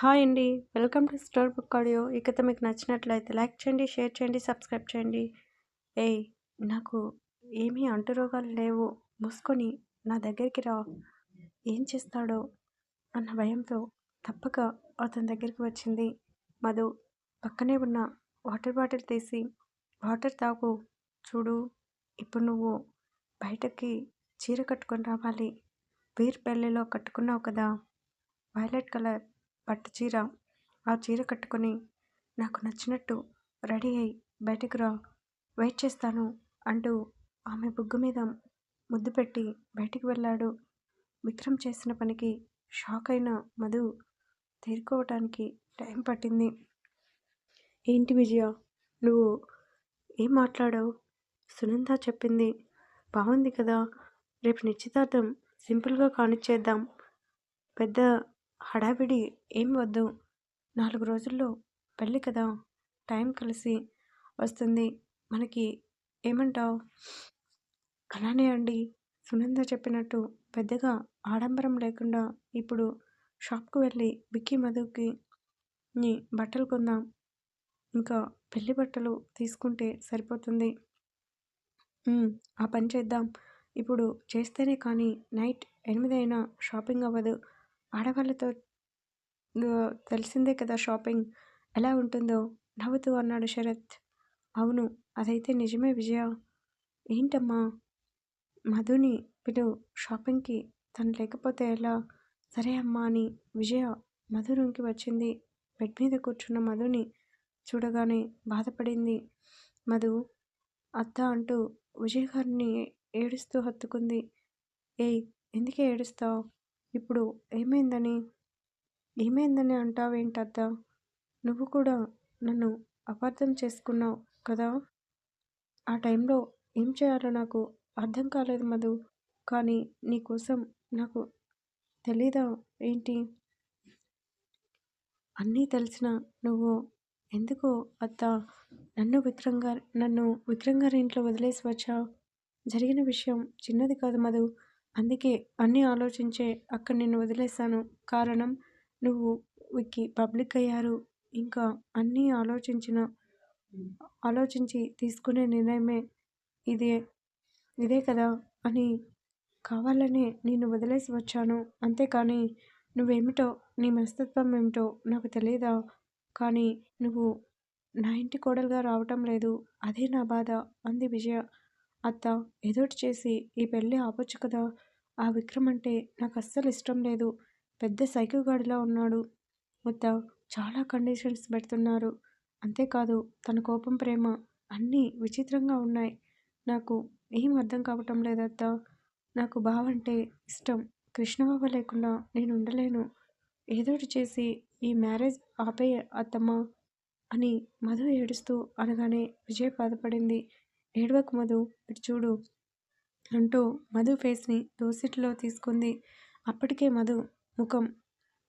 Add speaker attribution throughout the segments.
Speaker 1: Hi అండి. Welcome to story book audio. ఈ కథ మీకు నచ్చినట్లయితే లైక్ చేయండి షేర్ చేయండి సబ్స్క్రైబ్ చేయండి. ఏయ్ నాకు ఏమీ అంటురోగాలు లేవు. మూసుకొని నా దగ్గరికి రా. ఏం చేస్తాడో అన్న భయంతో తప్పక అతని దగ్గరికి వచ్చింది. మధు పక్కనే ఉన్న వాటర్ బాటిల్ తీసి వాటర్ తాగు చూడు. ఇప్పుడు నువ్వు బయటకి చీర కట్టుకొని రావాలి. వీర్ పెళ్ళిలో కట్టుకున్నావు కదా. వైలెట్ కలర్ పట్టు చీర. ఆ చీర కట్టుకొని నాకు నచ్చినట్టు రెడీ అయి బయటకు రా వెయిట్ చేస్తాను అంటూ ఆమె బుగ్గ మీద ముద్దు పెట్టి బయటికి వెళ్ళాడు. విక్రమ్ చేసిన పనికి షాక్ అయిన మధు తేరుకోవటానికి టైం పట్టింది. ఏంటి విజయ నువ్వు ఏం మాట్లాడావు? సునంద చెప్పింది. బాగుంది కదా రేపు నిశ్చితార్థం సింపుల్గా కానిచ్చేద్దాం. పెద్ద హడావిడి ఏం వద్దు. నాలుగు రోజుల్లో పెళ్ళి కదా టైం కలిసి వస్తుంది. మనకి ఏమంటావు? అలానే అండి. సునంద చెప్పినట్టు పెద్దగా ఆడంబరం లేకుండా ఇప్పుడు షాప్కు వెళ్ళి బిక్కి మధుకి నీ బట్టలు కొందాం. ఇంకా పెళ్ళి బట్టలు తీసుకుంటే సరిపోతుంది. ఆ పని చేద్దాం. ఇప్పుడు చేస్తేనే కానీ నైట్ ఎనిమిది అయినా షాపింగ్ అవ్వదు. ఆడవాళ్ళతో తెలిసిందే కదా షాపింగ్. ఎలా ఉంటుందో నవ్వుతూ అన్నాడు శరత్. అవును అదైతే నిజమే విజయ. ఏంటమ్మా? మధుని పిలు షాపింగ్కి తను లేకపోతే ఎలా? సరే అమ్మా అని విజయ మధు రూమ్కి వచ్చింది. బెడ్ మీద కూర్చున్న మధుని చూడగానే బాధపడింది. మధు అత్త అంటూ విజయ్ గారిని ఏడుస్తూ హత్తుకుంది. ఏయ్ ఎందుకే ఏడుస్తావు? ఇప్పుడు ఏమైందని? ఏమైందని అంటావేంటత్త? నువ్వు కూడా నన్ను అపార్థం చేసుకున్నావు కదా? ఆ టైంలో ఏం చేయాలో నాకు అర్థం కాలేదు మధు. కానీ నీకోసం నాకు తెలీదా ఏంటి? అన్నీ తెలిసిన నువ్వు ఎందుకు అత్త? నన్ను విక్రమ్ నన్ను విక్రమ్ గారి ఇంట్లో వదిలేసి వచ్చావు? జరిగిన విషయం చిన్నది కాదు మధు. అందుకే అన్నీ ఆలోచించే అక్కడ నిన్ను వదిలేశాను. కారణం నువ్వు విక్కీ పబ్లిక్ అయ్యారు. ఇంకా అన్నీ ఆలోచించిన ఆలోచించి తీసుకునే నిర్ణయమే ఇదే ఇదే కదా అని కావాలనే నేను వదిలేసి వచ్చాను. అంతేకాని నువ్వేమిటో నీ మనస్తత్వం ఏమిటో నాకు తెలియదా కానీ నువ్వు నా ఇంటి కోడలుగా రావటం లేదు. అదే నా బాధ అంది విజయ. అత్త ఏదోటి చేసి ఈ పెళ్ళి ఆపొచ్చు కదా. ఆ విక్రమ్ అంటే నాకు అస్సలు ఇష్టం లేదు. పెద్ద సైకోగాడిలా ఉన్నాడు. అత్త చాలా కండిషన్స్ పెడుతున్నారు. అంతేకాదు తన కోపం ప్రేమ అన్నీ విచిత్రంగా ఉన్నాయి. నాకు ఏం అర్థం కావటం లేదత్త. నాకు బావంటే ఇష్టం. కృష్ణబాబు లేకుండా నేను ఉండలేను ఏదోటి చేసి ఈ మ్యారేజ్ ఆపే అత్తమ్మ అని మధు ఏడుస్తూ అనగానే విజయ్ బాధపడింది. ఏడవకు మధు ఇటు చూడు అంటూ మధు ఫేస్ని దోసిట్లో తీసుకుంది. అప్పటికే మధు ముఖం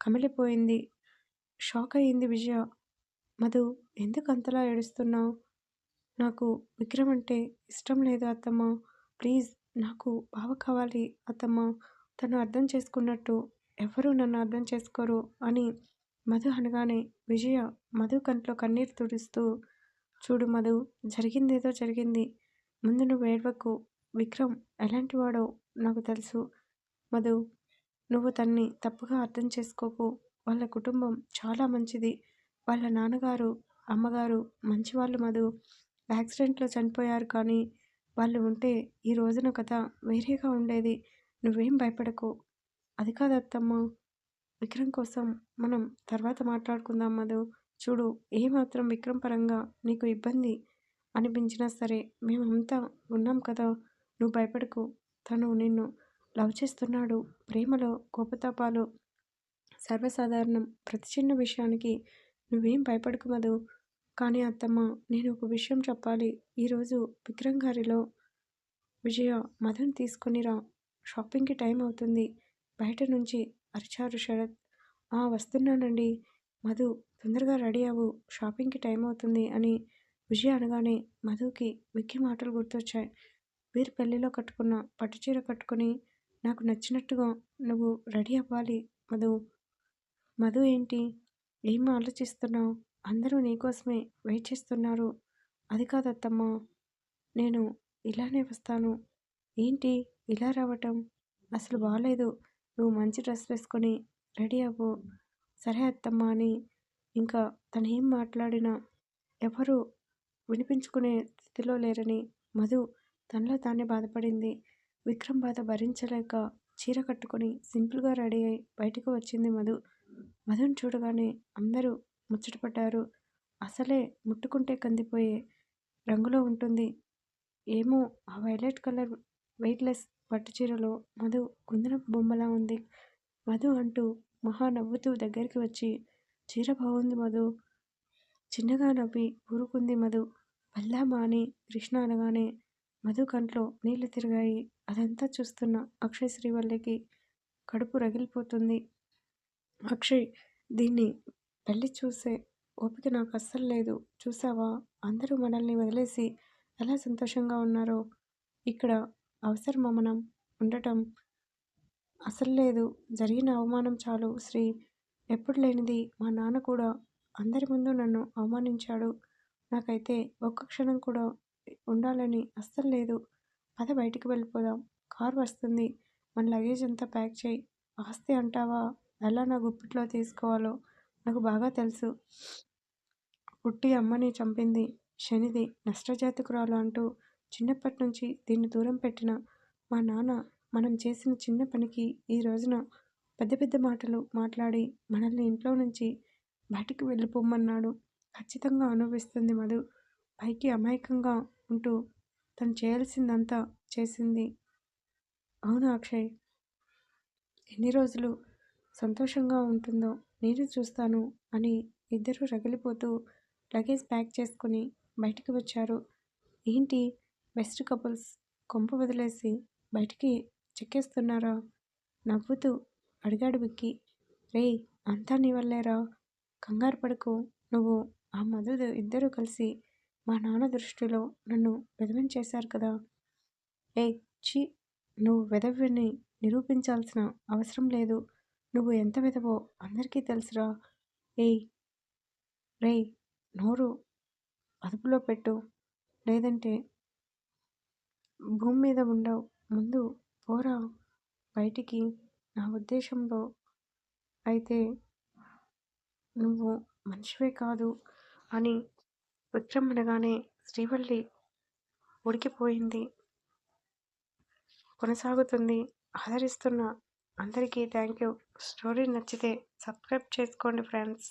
Speaker 1: కమిలిపోయింది. షాక్ అయ్యింది విజయ. మధు ఎందుకు అంతలా ఏడుస్తున్నావు? నాకు విక్రమ్ అంటే ఇష్టం లేదు అత్తమ్మ. ప్లీజ్ నాకు బావ కావాలి అత్తమ్మ. తను అర్థం చేసుకున్నట్టు ఎవరూ నన్ను అర్థం చేసుకోరు అని మధు అనగానే విజయ మధు కంట్లో కన్నీరు తుడుస్తూ చూడు మధు జరిగిందేదో జరిగింది. ముందు నువ్వు ఏడవకు. విక్రమ్ ఎలాంటివాడో నాకు తెలుసు. మధు నువ్వు తన్ని తప్పుగా అర్థం చేసుకోకు. వాళ్ళ కుటుంబం చాలా మంచిది. వాళ్ళ నాన్నగారు అమ్మగారు మంచివాళ్ళు మధు. యాక్సిడెంట్లో చనిపోయారు కానీ వాళ్ళు ఉంటే ఈ రోజున కథ వేరేగా ఉండేది. నువ్వేం భయపడకు. అది కాదత్తమ్మ విక్రమ్ కోసం మనం తర్వాత మాట్లాడుకుందాం మధు. చూడు ఏమాత్రం విక్రమ్ పరంగా నీకు ఇబ్బంది అనిపించినా సరే మేమంతా ఉన్నాం కదా నువ్వు భయపడకు. తను నిన్ను లవ్ చేస్తున్నాడు. ప్రేమలో కోపతాపాలు సర్వసాధారణం. ప్రతి చిన్న విషయానికి నువ్వేం భయపడకు మధు. కానీ అత్తమ్మ నేను ఒక విషయం చెప్పాలి. ఈరోజు విక్రమ్ గారిలో విజయ మధుని తీసుకునిరా షాపింగ్కి టైం అవుతుంది. బయట నుంచి అరిచారు శరత్. ఆ వస్తున్నానండి. మధు తొందరగా రెడీ అవ్వు. షాపింగ్కి టైం అవుతుంది అని విజయ అనగానే మధుకి విక్కీ మాటలు గుర్తొచ్చాయి. వీరు పెళ్ళిలో కట్టుకున్న పట్టుచీర కట్టుకొని నాకు నచ్చినట్టుగా నువ్వు రెడీ అవ్వాలి మధు. మధు ఏంటి? ఏం ఆలోచిస్తున్నావు? అందరూ నీకోసమే వెయిట్ చేస్తున్నారు. అది కాదు నేను ఇలానే వస్తాను. ఏంటి ఇలా రావటం? అసలు బాగాలేదు నువ్వు మంచి డ్రెస్ వేసుకొని రెడీ అవ్వు. సరే అత్తమ్మ అని ఇంకా తను ఏం మాట్లాడినా ఎవరు వినిపించుకునే స్థితిలో లేరని మధు తనలో తానే బాధపడింది. విక్రమ్ బాధ భరించలేక చీర కట్టుకొని సింపుల్గా రెడీ అయి బయటకు వచ్చింది మధు. మధుని చూడగానే అందరూ ముచ్చటపడ్డారు అసలే ముట్టుకుంటే కందిపోయే రంగులో ఉంటుంది. ఏమో ఆ వైలెట్ కలర్ వెయిట్లెస్ పట్టు చీరలో మధు కుందన బొమ్మలా ఉంది. మధు అంటూ మహా నవ్వుతూ దగ్గరికి వచ్చి చీర బాగుంది మధు. చిన్నగా నవ్వి ఊరుకుంది మధు. పల్లామా అని కృష్ణ అనగానే మధు కంట్లో నీళ్ళు తిరిగాయి. అదంతా చూస్తున్న అక్షయ్ శ్రీవల్లికి కడుపు రగిలిపోతుంది. అక్షయ్ దీన్ని పెళ్ళి చూసే ఓపిక నాకు అస్సలు లేదు. చూసావా? అందరూ మనల్ని వదిలేసి ఎలా సంతోషంగా ఉన్నారో. ఇక్కడ అవసరమా మనం ఉండటం? అసలు లేదు. జరిగిన అవమానం చాలు శ్రీ ఎప్పుడు లేనిది మా నాన్న కూడా అందరి ముందు నన్ను అవమానించాడు. నాకైతే ఒక్క క్షణం కూడా ఉండాలని అస్సలు లేదు. పద బయటికి వెళ్ళిపోదాం. కార్ వస్తుంది. మన లగేజ్ అంతా ప్యాక్ చేయి. ఆస్తి అంటావా? ఎలా నా గుప్పిట్లో తీసుకోవాలో? నాకు బాగా తెలుసు. పుట్టి అమ్మని చంపింది శనిది. నష్టజాతకురాలు అంటూ చిన్నప్పటి నుంచి దీన్ని దూరం పెట్టిన మా నాన్న మనం చేసిన చిన్న పనికి ఈ రోజున పెద్ద పెద్ద మాటలు మాట్లాడి మనల్ని ఇంట్లో నుంచి బయటికి వెళ్ళిపోమన్నాడు. ఖచ్చితంగా అనుభవిస్తుంది మధు. పైకి అమాయకంగా ఉంటూ తను చేయాల్సిందంతా చేసింది. అవును అక్షయ్. ఎన్ని రోజులు సంతోషంగా ఉంటుందో నేను చూస్తాను అని ఇద్దరూ రగిలిపోతూ లగేజ్ ప్యాక్ చేసుకుని బయటికి వచ్చారు. ఏంటి? బెస్ట్ కపుల్స్ కొంప వదిలేసి బయటికి చెక్కేస్తున్నారా? నవ్వుతూ అడిగాడు విక్కీ. రే అంతా నీ వల్లేరా కంగారు పడకు. నువ్వు ఆ మధు ఇద్దరూ కలిసి మా నాన్న దృష్టిలో నన్ను విధవం చేశారు కదా. ఏ చి నువ్వు విధవిని నిరూపించాల్సిన అవసరం లేదు. నువ్వు ఎంత విధవో అందరికీ తెలుసురా. ఏయ్ రే నోరు అదుపులో పెట్టు. లేదంటే భూమి మీద ఉండవు. ముందు పోరా. బయటికి నా ఉద్దేశంలో అయితే నువ్వు మనిషివే కాదు అని విక్రమ్ అనగానే శ్రీవల్లి ఉడికిపోయింది. కొనసాగుతుంది. ఆదరిస్తున్న అందరికీ థ్యాంక్ యూ స్టోరీ నచ్చితే సబ్స్క్రైబ్ చేసుకోండి ఫ్రెండ్స్.